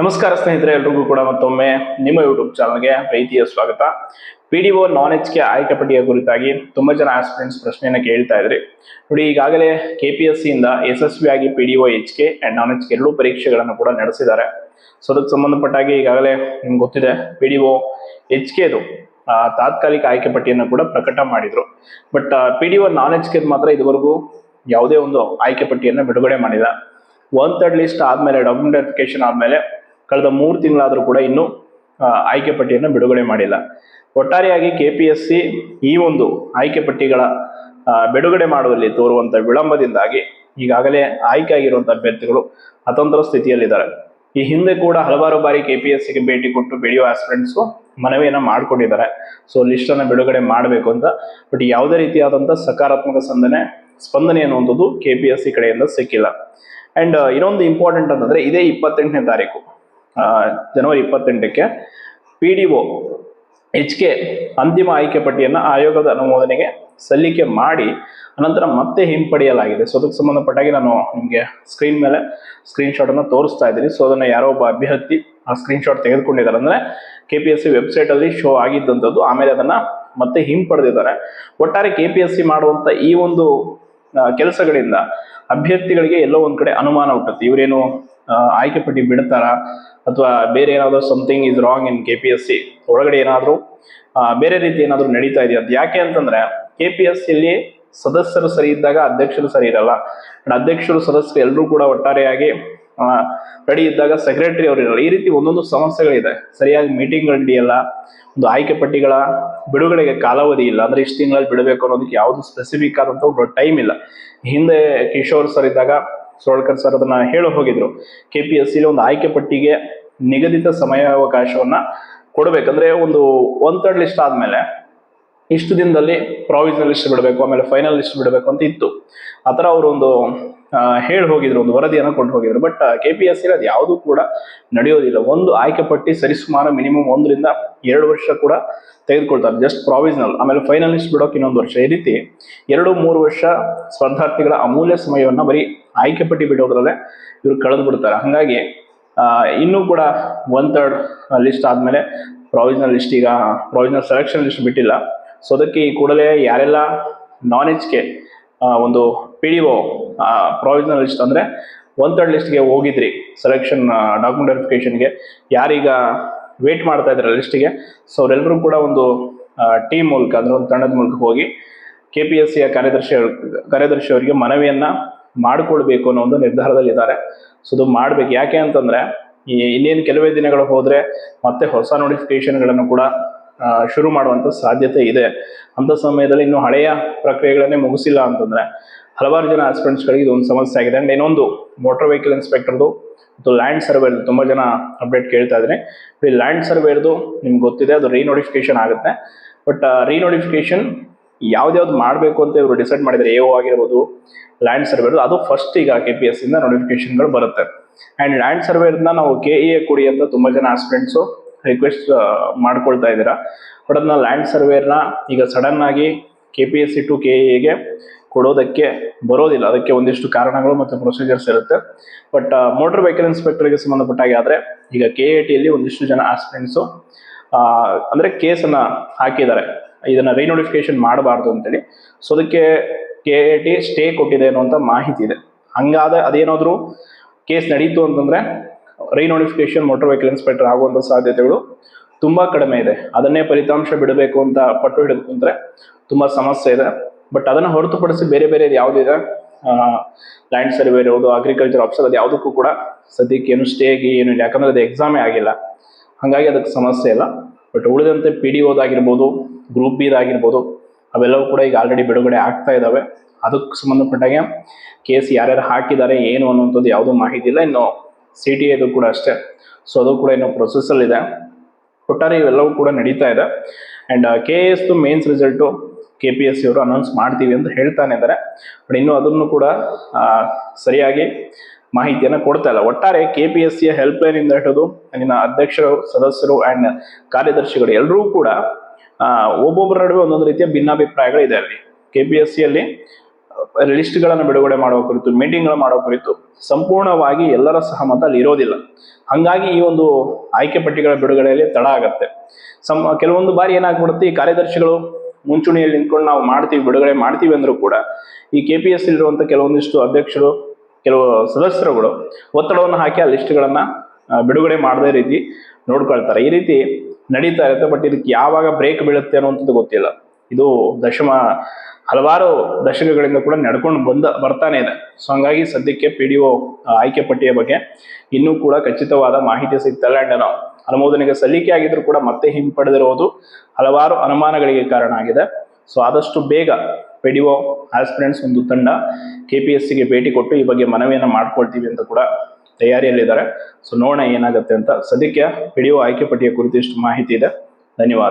ನಮಸ್ಕಾರ ಸ್ನೇಹಿತರೆ, ಎಲ್ರಿಗೂ ಕೂಡ ಮತ್ತೊಮ್ಮೆ ನಿಮ್ಮ ಯೂಟ್ಯೂಬ್ ಚಾನಲ್ಗೆ ಪ್ರೀತಿಯ ಸ್ವಾಗತ. P D O non H K ಆಯ್ಕೆ ಪಟ್ಟಿಯ ಕುರಿತಾಗಿ ತುಂಬ ಜನ ಆಸ್ಪಿರೆಂಟ್ಸ್ ಪ್ರಶ್ನೆಯನ್ನು ಕೇಳ್ತಾ ಇದ್ರಿ. ನೋಡಿ, ಈಗಾಗಲೇ ಕೆ ಪಿ ಎಸ್ ಸಿಯಿಂದ ಯಶಸ್ವಿಯಾಗಿ P D O H K and non H K ಎರಡೂ ಪರೀಕ್ಷೆಗಳನ್ನು ಕೂಡ ನಡೆಸಿದ್ದಾರೆ. ಸೊ ಅದಕ್ಕೆ ಸಂಬಂಧಪಟ್ಟಾಗಿ ಈಗಾಗಲೇ ನಿಮ್ಗೆ ಗೊತ್ತಿದೆ ಪಿ ಡಿ ಒ ಎಚ್ ಕೆದು ತಾತ್ಕಾಲಿಕ ಆಯ್ಕೆ ಪಟ್ಟಿಯನ್ನು ಕೂಡ ಪ್ರಕಟ ಮಾಡಿದ್ರು. But P D O non H ಕೆದು ಮಾತ್ರ ಇದುವರೆಗೂ ಯಾವುದೇ ಒಂದು ಆಯ್ಕೆ ಪಟ್ಟಿಯನ್ನು ಬಿಡುಗಡೆ ಮಾಡಿಲ್ಲ. ಒನ್ ಥರ್ಡ್ ಲಿಸ್ಟ್ ಆದಮೇಲೆ ಡಾಕ್ಯುಮೆಂಟ್ ವೆರಿಫಿಕೇಶನ್ ಆದಮೇಲೆ ಕಳೆದ ಮೂರು ತಿಂಗಳಾದರೂ ಕೂಡ ಇನ್ನೂ ಆಯ್ಕೆ ಪಟ್ಟಿಯನ್ನು ಬಿಡುಗಡೆ ಮಾಡಿಲ್ಲ. ಒಟ್ಟಾರೆಯಾಗಿ ಕೆ ಪಿ ಎಸ್ ಸಿ ಈ ಒಂದು ಆಯ್ಕೆ ಪಟ್ಟಿಗಳ ಬಿಡುಗಡೆ ಮಾಡುವಲ್ಲಿ ತೋರುವಂಥ ವಿಳಂಬದಿಂದಾಗಿ ಈಗಾಗಲೇ ಆಯ್ಕೆ ಆಗಿರುವಂಥ ಅಭ್ಯರ್ಥಿಗಳು ಅತಂತ್ರ ಸ್ಥಿತಿಯಲ್ಲಿದ್ದಾರೆ. ಈ ಹಿಂದೆ ಕೂಡ ಹಲವಾರು ಬಾರಿ ಕೆ ಪಿ ಎಸ್ ಸಿಗೆ ಭೇಟಿ ಕೊಟ್ಟು ಬಿಡಿಯೋ ಆಸ್ಪಿರೆಂಟ್ಸು ಮನವಿಯನ್ನು ಮಾಡಿಕೊಂಡಿದ್ದಾರೆ. ಸೊ ಲಿಸ್ಟನ್ನು ಬಿಡುಗಡೆ ಮಾಡಬೇಕು ಅಂತ. ಬಟ್ ಯಾವುದೇ ರೀತಿಯಾದಂಥ ಸಕಾರಾತ್ಮಕ ಸಂದನೆ, ಸ್ಪಂದನೆ ಅನ್ನುವಂಥದ್ದು ಕೆ ಪಿ ಎಸ್ ಸಿ ಕಡೆಯಿಂದ ಸಿಕ್ಕಿಲ್ಲ. ಆ್ಯಂಡ್ ಇನ್ನೊಂದು ಇಂಪಾರ್ಟೆಂಟ್ ಅಂತಂದರೆ ಇದೇ ಇಪ್ಪತ್ತೆಂಟನೇ ತಾರೀಕು. ಜನವರಿ ಇಪ್ಪತ್ತೆಂಟಕ್ಕೆ P D O H K ಅಂತಿಮ ಆಯ್ಕೆ ಪಟ್ಟಿಯನ್ನು ಆಯೋಗದ ಅನುಮೋದನೆಗೆ ಸಲ್ಲಿಕೆ ಮಾಡಿ, ಅನಂತರ ಮತ್ತೆ ಹಿಂಪಡೆಯಲಾಗಿದೆ. ಸೊ ಅದಕ್ಕೆ ಸಂಬಂಧಪಟ್ಟಾಗಿ ನಾನು ನಿಮಗೆ ಸ್ಕ್ರೀನ್ ಮೇಲೆ ಸ್ಕ್ರೀನ್ ಶಾಟನ್ನು ತೋರಿಸ್ತಾ ಇದ್ದೀನಿ. ಸೊ ಅದನ್ನು ಯಾರೋ ಒಬ್ಬ ಅಭ್ಯರ್ಥಿ ಆ ಸ್ಕ್ರೀನ್ಶಾಟ್ ತೆಗೆದುಕೊಂಡಿದ್ದಾರೆ. ಅಂದರೆ ಕೆ ಪಿ ಎಸ್ ಸಿ ವೆಬ್ಸೈಟಲ್ಲಿ ಶೋ ಆಗಿದ್ದಂಥದ್ದು, ಆಮೇಲೆ ಅದನ್ನು ಮತ್ತೆ ಹಿಂಪಡೆದಿದ್ದಾರೆ. ಒಟ್ಟಾರೆ ಕೆ ಪಿ ಎಸ್ ಸಿ ಮಾಡುವಂಥ ಈ ಒಂದು ಕೆಲಸಗಳಿಂದ ಅಭ್ಯರ್ಥಿಗಳಿಗೆ ಎಲ್ಲೋ ಒಂದು ಕಡೆ ಅನುಮಾನ ಹುಟ್ಟುತ್ತೆ. ಇವರೇನು ಆಯ್ಕೆ ಪಟ್ಟಿ ಬಿಡ್ತಾರಾ? ಅಥವಾ ಬೇರೆ ಏನಾದರೂ something is wrong in K P S C ಒಳಗಡೆ ಏನಾದರೂ ಬೇರೆ ರೀತಿ ಏನಾದರೂ ನಡೀತಾ ಇದೆಯಾ? ಅದು ಯಾಕೆ ಅಂತಂದ್ರೆ ಕೆ ಪಿ ಎಸ್ ಸದಸ್ಯರು ಸರಿ ಇದ್ದಾಗ ಅಧ್ಯಕ್ಷರು ಸರಿ ಇರಲ್ಲ. ಅಂಡ್ ಅಧ್ಯಕ್ಷರು, ಸದಸ್ಯರು ಎಲ್ಲರೂ ಕೂಡ ಒಟ್ಟಾರೆಯಾಗಿ ರೆಡಿ ಇದ್ದಾಗ ಸೆಕ್ರೆಟರಿ ಅವರು ಇರಲ್ಲ. ಈ ರೀತಿ ಒಂದೊಂದು ಸಮಸ್ಯೆಗಳಿದೆ. ಸರಿಯಾಗಿ ಮೀಟಿಂಗ್ಗಳು ನಡೆಯಲ್ಲ. ಒಂದು ಆಯ್ಕೆ ಪಟ್ಟಿಗಳ ಬಿಡುಗಡೆಗೆ ಕಾಲಾವಧಿ ಇಲ್ಲ. ಅಂದ್ರೆ ಇಷ್ಟು ತಿಂಗಳಲ್ಲಿ ಬಿಡಬೇಕು ಅನ್ನೋದಕ್ಕೆ ಯಾವುದು ಸ್ಪೆಸಿಫಿಕ್ ಆದಂತ ಒಂದು ಟೈಮ್ ಇಲ್ಲ. ಹಿಂದೆ ಕಿಶೋರ್ ಸರ್ ಇದ್ದಾಗ ಸೋಳ್ಕರ್ ಸರ್ ಅದನ್ನ ಹೇಳಿ ಹೋಗಿದ್ರು. ಕೆ ಪಿ ಎಸ್ ಸಿಲಿ ಒಂದು ಆಯ್ಕೆ ಪಟ್ಟಿಗೆ ನಿಗದಿತ ಸಮಯಾವಕಾಶವನ್ನ ಕೊಡಬೇಕಂದ್ರೆ ಒಂದು ಒನ್ ಥರ್ಡ್ ಲಿಸ್ಟ್ ಆದ್ಮೇಲೆ ಇಷ್ಟು ದಿನದಲ್ಲಿ ಪ್ರಾವಿಷನಲ್ ಲಿಸ್ಟ್ ಬಿಡಬೇಕು, ಆಮೇಲೆ ಫೈನಲ್ ಲಿಸ್ಟ್ ಬಿಡಬೇಕು ಅಂತ ಇತ್ತು. ಆ ಥರ ಅವರು ಒಂದು ಹೇಳಿ ಹೋಗಿದ್ರು, ಒಂದು ವರದಿಯನ್ನು ಕೊಂಡು ಹೋಗಿದ್ರು. ಬಟ್ ಕೆ ಪಿ ಎಸ್ ಸಿಲಿ ಅದು ಯಾವುದೂ ಕೂಡ ನಡೆಯೋದಿಲ್ಲ. ಒಂದು ಆಯ್ಕೆ ಪಟ್ಟಿ ಸರಿಸುಮಾರು ಮಿನಿಮಮ್ ಒಂದರಿಂದ ಎರಡು ವರ್ಷ ಕೂಡ ತೆಗೆದುಕೊಳ್ತಾರೆ. ಜಸ್ಟ್ ಪ್ರಾವಿಷನಲ್ ಆಮೇಲೆ ಫೈನಲ್ ಲಿಸ್ಟ್ ಬಿಡೋಕೆ ಇನ್ನೊಂದು ವರ್ಷ. ಈ ರೀತಿ ಎರಡು ಮೂರು ವರ್ಷ ಸ್ಪರ್ಧಾರ್ಥಿಗಳ ಅಮೂಲ್ಯ ಸಮಯವನ್ನು ಬರೀ ಆಯ್ಕೆ ಪಟ್ಟಿ ಬಿಟ್ಟೋದ್ರಲ್ಲೇ ಇವ್ರು ಕಳೆದು ಬಿಡ್ತಾರೆ. ಹಾಗಾಗಿ ಇನ್ನೂ ಕೂಡ ಒನ್ ಥರ್ಡ್ ಲಿಸ್ಟ್ ಆದಮೇಲೆ ಪ್ರಾವಿಷನಲ್ ಲಿಸ್ಟ್ ಈಗ ಪ್ರಾವಿಷನಲ್ ಸೆಲೆಕ್ಷನ್ ಲಿಸ್ಟ್ ಬಿಟ್ಟಿಲ್ಲ. ಸೊ ಅದಕ್ಕೆ ಈ ಕೂಡಲೇ ಯಾರೆಲ್ಲ ನಾನ್ ಕೆ ಒಂದು P D O provisional list ಅಂದರೆ ಒನ್ ಥರ್ಡ್ ಲಿಸ್ಟ್ಗೆ ಹೋಗಿದ್ರಿ ಸೆಲೆಕ್ಷನ್ ಡಾಕ್ಯುಮೆಂಟ್ ವೆರಿಫಿಕೇಷನ್ಗೆ ಯಾರೀಗ ವೇಟ್ ಮಾಡ್ತಾ ಇದ್ದಾರೆ ಲಿಸ್ಟಿಗೆ ಸೊ ಅವರೆಲ್ಲರೂ ಕೂಡ ಒಂದು ಟೀಮ್ ಮೂಲಕ ಅಂದರೆ ಒಂದು ತಂಡದ ಮೂಲಕ ಹೋಗಿ ಕೆ ಪಿ ಎಸ್ ಸಿಯ ಕಾರ್ಯದರ್ಶಿ ಕಾರ್ಯದರ್ಶಿ ಅವರಿಗೆ ಮನವಿಯನ್ನ ಮಾಡಿಕೊಳ್ಬೇಕು ಅನ್ನೋ ಒಂದು ನಿರ್ಧಾರದಲ್ಲಿದ್ದಾರೆ. ಸೊ ಅದು ಮಾಡ್ಬೇಕು. ಯಾಕೆ ಅಂತಂದ್ರೆ ಇನ್ನೇನು ಕೆಲವೇ ದಿನಗಳು ಹೋದ್ರೆ ಮತ್ತೆ ಹೊಸ ನೋಟಿಫಿಕೇಶನ್ಗಳನ್ನು ಕೂಡ ಶುರು ಮಾಡುವಂತ ಸಾಧ್ಯತೆ ಇದೆ. ಅಂತ ಸಮಯದಲ್ಲಿ ಇನ್ನು ಹಳೆಯ ಪ್ರಕ್ರಿಯೆಗಳನ್ನೇ ಮುಗಿಸಿಲ್ಲ ಅಂತಂದ್ರೆ, ಹಲವಾರು ಜನ ಆಸ್ಪಿರೆಂಟ್ಸ್ಗಳಿಗೆ ಇದೊಂದು ಸಮಸ್ಯೆ ಆಗಿದೆ. ಅಂಡ್ ಇನ್ನೊಂದು ಮೋಟರ್ ವೆಹಿಕಲ್ ಇನ್ಸ್ಪೆಕ್ಟರ್ದು ಮತ್ತು ಲ್ಯಾಂಡ್ ಸರ್ವೇದು ತುಂಬಾ ಜನ ಅಪ್ಡೇಟ್ ಕೇಳ್ತಾ ಇದ್ರೆ. ಈ ಲ್ಯಾಂಡ್ ಸರ್ವೇರ್ದು ನಿಮ್ಗೆ ಗೊತ್ತಿದೆ, ಅದು ರೀನೋಟಿಫಿಕೇಶನ್ ಆಗುತ್ತೆ. ಬಟ್ ರೀನೋಟಿಫಿಕೇಶನ್ ಯಾವ್ದ್ಯಾವ್ದು ಮಾಡಬೇಕು ಅಂತ ಇವರು ಡಿಸೈಡ್ ಮಾಡಿದರೆ ಎ ಆಗಿರ್ಬೋದು ಲ್ಯಾಂಡ್ ಸರ್ವೇರ್ ಅದು ಫಸ್ಟ್ ಈಗ ಕೆ ಪಿ ಎಸ್ ಇಂದ ನೋಟಿಫಿಕೇಶನ್ಗಳು ಬರುತ್ತೆ. ಆ್ಯಂಡ್ ಲ್ಯಾಂಡ್ ಸರ್ವೇರ್ನ ನಾವು ಕೆ ಇ ಎ ಕೊಡಿ ಅಂತ ತುಂಬ ಜನ ಆಸ್ಪಿಡೆಂಟ್ಸು ರಿಕ್ವೆಸ್ಟ್ ಮಾಡ್ಕೊಳ್ತಾ ಇದ್ದೀರಾ. ಬಟ್ ಅದನ್ನ ಲ್ಯಾಂಡ್ ಸರ್ವೇರ್ನ ಈಗ ಸಡನ್ ಆಗಿ K P S C to K ಎಗೆ ಕೊಡೋದಕ್ಕೆ ಬರೋದಿಲ್ಲ. ಅದಕ್ಕೆ ಒಂದಿಷ್ಟು ಕಾರಣಗಳು ಮತ್ತು ಪ್ರೊಸೀಜರ್ಸ್ ಇರುತ್ತೆ. ಬಟ್ ಮೋಟರ್ ವೆಹಿಕಲ್ ಇನ್ಸ್ಪೆಕ್ಟರ್ಗೆ ಸಂಬಂಧಪಟ್ಟಾಗೆ ಆದರೆ ಈಗ ಕೆ ಎ ಟಿಯಲ್ಲಿ ಒಂದಿಷ್ಟು ಜನ ಆಸ್ಪಿರೆಂಟ್ಸು ಅಂದರೆ ಕೇಸನ್ನು ಹಾಕಿದ್ದಾರೆ. ಇದನ್ನ ರೀನೋಟಿಫಿಕೇಶನ್ ಮಾಡಬಾರ್ದು ಅಂತೇಳಿ. ಸೊ ಅದಕ್ಕೆ ಕೆ ಎ ಟಿ ಸ್ಟೇ ಕೊಟ್ಟಿದೆ ಅನ್ನುವಂಥ ಮಾಹಿತಿ ಇದೆ. ಹಂಗಾದ ಅದೇನಾದರೂ ಕೇಸ್ ನಡೀತು ಅಂತಂದ್ರೆ ರೀನೋಟಿಫಿಕೇಶನ್ ಮೋಟರ್ ವೆಹಿಕಲ್ ಇನ್ಸ್ಪೆಕ್ಟರ್ ಆಗುವಂಥ ಸಾಧ್ಯತೆಗಳು ತುಂಬಾ ಕಡಿಮೆ ಇದೆ. ಅದನ್ನೇ ಫಲಿತಾಂಶ ಬಿಡಬೇಕು ಅಂತ ಪಟ್ಟು ಹಿಡಿದು ಕುಂತ್ರೆ ತುಂಬಾ ಸಮಸ್ಯೆ ಇದೆ. ಬಟ್ ಅದನ್ನು ಹೊರತುಪಡಿಸಿ ಬೇರೆ ಬೇರೆ ಯಾವುದಿದೆ ಲ್ಯಾಂಡ್ ಸರ್ವೆ ಇರೋದು ಅಗ್ರಿಕಲ್ಚರ್ ಆಫೀಸರ್ ಅದು ಯಾವುದಕ್ಕೂ ಕೂಡ ಸದ್ಯಕ್ಕೆ ಏನು ಸ್ಟೇಗೆ ಏನು ಇಲ್ಲ. ಯಾಕಂದ್ರೆ ಅದು ಎಕ್ಸಾಮೇ ಆಗಿಲ್ಲ. ಹಾಗಾಗಿ ಅದಕ್ಕೆ ಸಮಸ್ಯೆ ಇಲ್ಲ. ಬಟ್ ಉಳಿದಂತೆ ಪಿ ಡಿ ಓದಾಗಿರ್ಬೋದು ಗ್ರೂಪ್ ಬಿದಾಗಿರ್ಬೋದು ಅವೆಲ್ಲವೂ ಕೂಡ ಈಗ ಆಲ್ರೆಡಿ ಬಿಡುಗಡೆ ಆಗ್ತಾ ಇದ್ದಾವೆ ಅದಕ್ಕೆ ಸಂಬಂಧಪಟ್ಟಾಗೆ ಕೇಸ್ ಯಾರ್ಯಾರು ಹಾಕಿದ್ದಾರೆ, ಏನು ಅನ್ನುವಂಥದ್ದು ಯಾವುದೂ ಮಾಹಿತಿ ಇಲ್ಲ. ಇನ್ನು ಸಿ ಟಿ ಎದು ಕೂಡ ಅಷ್ಟೇ. ಸೊ ಅದು ಕೂಡ ಇನ್ನು ಪ್ರೊಸೆಸ್ಸಲ್ಲಿದೆ ಒಟ್ಟಾರೆ ಇವೆಲ್ಲವೂ ಕೂಡ ನಡೀತಾ ಇದೆ. And K A ಎಸ್ದು mains result K P S C ಅವರು ಅನೌನ್ಸ್ ಮಾಡ್ತೀವಿ ಅಂತ ಹೇಳ್ತಾನೆ ಇದ್ದಾರೆ. ಬಟ್ ಇನ್ನೂ ಅದನ್ನು ಕೂಡ ಸರಿಯಾಗಿ ಮಾಹಿತಿಯನ್ನು ಕೊಡ್ತಾ ಇಲ್ಲ. ಒಟ್ಟಾರೆ ಕೆ ಪಿ ಎಸ್ ಸಿಯ ಹೆಲ್ಪ್ ಇಂದ ಹಿಡಿದು ಅಲ್ಲಿನ ಅಧ್ಯಕ್ಷರು, ಸದಸ್ಯರು ಆ್ಯಂಡ್ ಕಾರ್ಯದರ್ಶಿಗಳು ಎಲ್ಲರೂ ಕೂಡ ಒಬ್ಬೊಬ್ಬರ ನಡುವೆ ಒಂದೊಂದು ರೀತಿಯ ಭಿನ್ನಾಭಿಪ್ರಾಯಗಳಿದೆ ಅಲ್ಲಿ. ಕೆ ಪಿ ಎಸ್ ಸಿಯಲ್ಲಿ ಲಿಸ್ಟ್ಗಳನ್ನು ಬಿಡುಗಡೆ ಮಾಡುವ ಕುರಿತು ಮೀಟಿಂಗ್ಗಳು ಮಾಡುವ ಕುರಿತು ಸಂಪೂರ್ಣವಾಗಿ ಎಲ್ಲರ ಸಹಮತ ಅಲ್ಲಿ ಇರೋದಿಲ್ಲ. ಹಂಗಾಗಿ ಈ ಒಂದು ಆಯ್ಕೆ ಪಟ್ಟಿಗಳ ಬಿಡುಗಡೆಯಲ್ಲಿ ತಡ ಆಗತ್ತೆ. ಸಂ, ಕೆಲವೊಂದು ಬಾರಿ ಏನಾಗ್ಬಿಡುತ್ತೆ, ಈ ಕಾರ್ಯದರ್ಶಿಗಳು ಮುಂಚೂಣಿಯಲ್ಲಿ ನಿಂತ್ಕೊಂಡು ನಾವು ಮಾಡ್ತೀವಿ, ಬಿಡುಗಡೆ ಮಾಡ್ತೀವಿ ಅಂದ್ರೂ ಕೂಡ ಈ ಕೆ ಪಿ ಎಸ್ ಇರುವಂತ ಕೆಲವೊಂದಿಷ್ಟು ಅಧ್ಯಕ್ಷರು ಕೆಲವು ಸದಸ್ಯರುಗಳು ಒತ್ತಡವನ್ನು ಹಾಕಿ ಆ ಲಿಸ್ಟ್ಗಳನ್ನು ಬಿಡುಗಡೆ ಮಾಡದೇ ರೀತಿ ನೋಡ್ಕೊಳ್ತಾರೆ. ಈ ರೀತಿ ನಡೀತಾ ಇರುತ್ತೆ ಬಟ್ ಇದಕ್ಕೆ ಯಾವಾಗ ಬ್ರೇಕ್ ಬೀಳುತ್ತೆ ಅನ್ನುವಂಥದ್ದು ಗೊತ್ತಿಲ್ಲ. ಇದು ದಶಮ, ಹಲವಾರು ದಶಕಗಳಿಂದ ಕೂಡ ನಡ್ಕೊಂಡು ಬಂದ, ಬರ್ತಾನೆ ಇದೆ. ಸೊ ಹಂಗಾಗಿ ಸದ್ಯಕ್ಕೆ ಪಿ ಡಿ ಒ ಆಯ್ಕೆ ಪಟ್ಟಿಯ ಬಗ್ಗೆ ಇನ್ನೂ ಕೂಡ ಖಚಿತವಾದ ಮಾಹಿತಿ ಸಿಗ್ತಲ್ಲ ಅಂಡ್ ಏನೋ ಅನುಮೋದನೆಗೆ ಸಲ್ಲಿಕೆ ಆಗಿದ್ರು ಕೂಡ ಮತ್ತೆ ಹಿಂಪಡೆದಿರುವುದು ಹಲವಾರು ಅನುಮಾನಗಳಿಗೆ ಕಾರಣ ಆಗಿದೆ. ಸೊ ಆದಷ್ಟು ಬೇಗ ಪಿ ಒ ಆಸ್ಪಿರೆಂಟ್ಸ್ ಒಂದು ತಂಡ ಕೆ ಪಿ ಎಸ್ ಸಿಗೆ ಭೇಟಿ ಕೊಟ್ಟು ಈ ಬಗ್ಗೆ ಮನವಿಯನ್ನು ಮಾಡ್ಕೊಳ್ತೀವಿ ಅಂತ ಕೂಡ ತಯಾರಿಯಲ್ಲಿದ್ದಾರೆ. ಸೊ ನೋಡೋಣ ಏನಾಗುತ್ತೆ ಅಂತ ಸದ್ಯಕ್ಕೆ ಪಿ ಡಿ ಒ ಆಯ್ಕೆ ಪಟ್ಟಿಯ ಕುರಿತು ಇಷ್ಟು ಮಾಹಿತಿ ಇದೆ. ಧನ್ಯವಾದ.